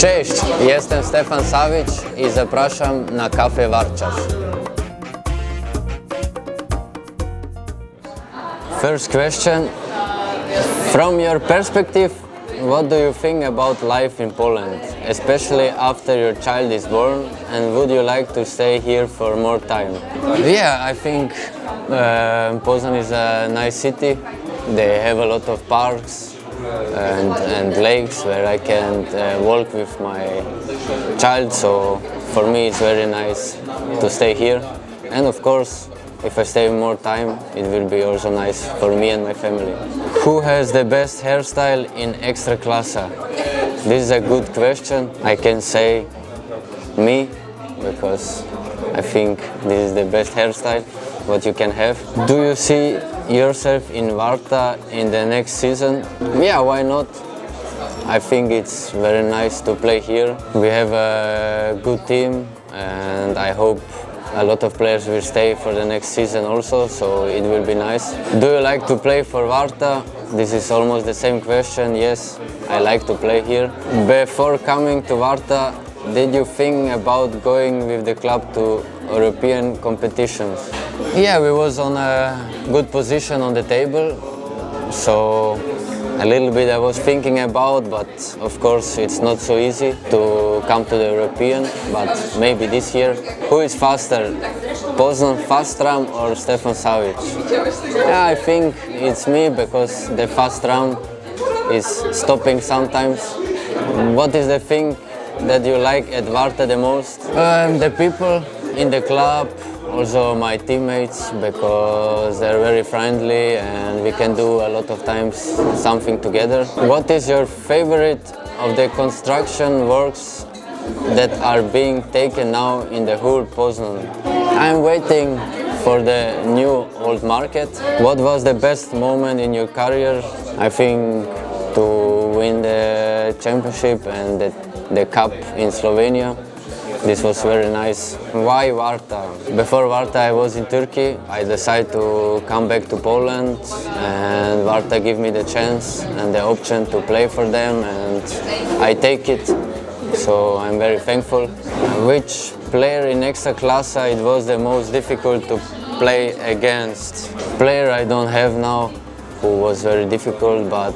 Cześć, jestem Stefan Savic i zapraszam na Kafe Warczas. First question, from your perspective, what do you think about life in Poland, especially after your child is born, and would you like to stay here for more time? Yeah, I think uh, Poznan is a nice city. They have a lot of parks and, and lakes where I can uh, walk with my child, so for me it's very nice to stay here. And of course, if I stay more time, it will be also nice for me and my family. Who has the best hairstyle in Extra Ekstraklasa? This is a good question. I can say me because I think this is the best hairstyle what you can have. Do you see yourself in Varta in the next season? Yeah, why not? I think it's very nice to play here. We have a good team and I hope a lot of players will stay for the next season also, so it will be nice. Do you like to play for Varta? This is almost the same question. Yes, I like to play here. Before coming to Varta, did you think about going with the club to European competitions? Yeah, we was on a good position on the table, so a little bit I was thinking about, but of course it's not so easy to come to the European, but maybe this year. Who is faster, Poznan Fastram or Stefan Savic? Yeah, I think it's me because the fast round is stopping sometimes. What is the thing that you like at Varta the most? Um, the people in the club, also my teammates because they're very friendly and we can do a lot of times something together. What is your favorite of the construction works that are being taken now in the whole Poznan? I'm waiting for the new old market. What was the best moment in your career? I think to win the championship and the, the cup in Slovenia. This was very nice. Why Varta? Before Varta I was in Turkey. I decided to come back to Poland and Varta gave me the chance and the option to play for them and I take it. So I'm very thankful. Which player in Ekstraklasa it was the most difficult to play against? Player I don't have now who was very difficult but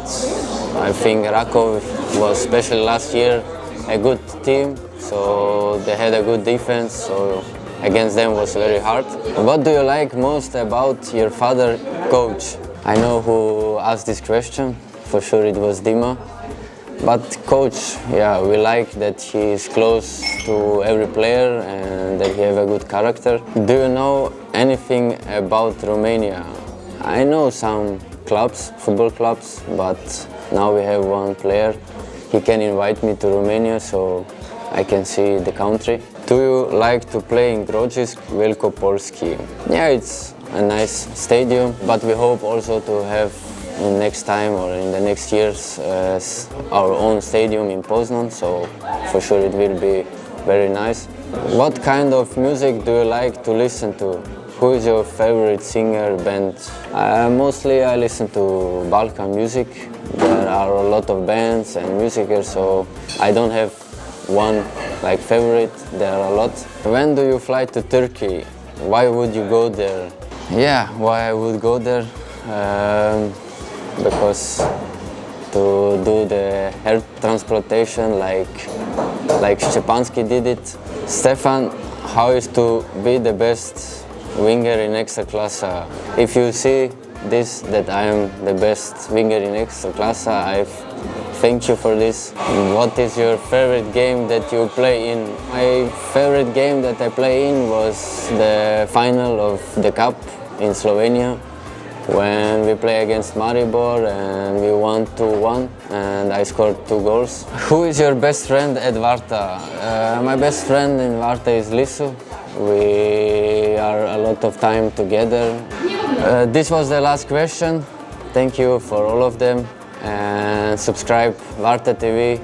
I think Rakov was special last year a good team so they had a good defense so against them was very hard. What do you like most about your father coach? I know who asked this question for sure it was dima. But coach yeah we like that he is close to every player and that he have a good character. Do you know anything about romania? I know some clubs football clubs but now we have one player he can invite me to romania so I can see the country. Do you like to play in Grodzisk Wielkopolski? Yeah, it's a nice stadium, but we hope also to have in next time or in the next years uh, our own stadium in Poznan, so for sure it will be very nice. What kind of music do you like to listen to? Who is your favorite singer band? Uh, mostly I listen to Balkan music. There are a lot of bands and musicians, so I don't have one like favorite there are a lot. When do you fly to turkey? Why would you go there? Yeah why i would go there? Um, because to do the hair transplantation like like Szczepanski did it. Stefan how is to be the best winger in extra Ekstraklasa if you see this that i am the best winger in extra Ekstraklasa i've Thank you for this. What is your favorite game that you play in? My favorite game that I play in was the final of the cup in Slovenia when we play against Maribor and we won 2-1 and I scored two goals. Who is your best friend at Varta? Uh, my best friend in Varta is Lisu. We lot of time together. Uh, this was the last question. Thank you for all of them and subscribe Varta TV,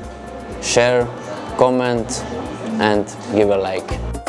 share, comment and give a like.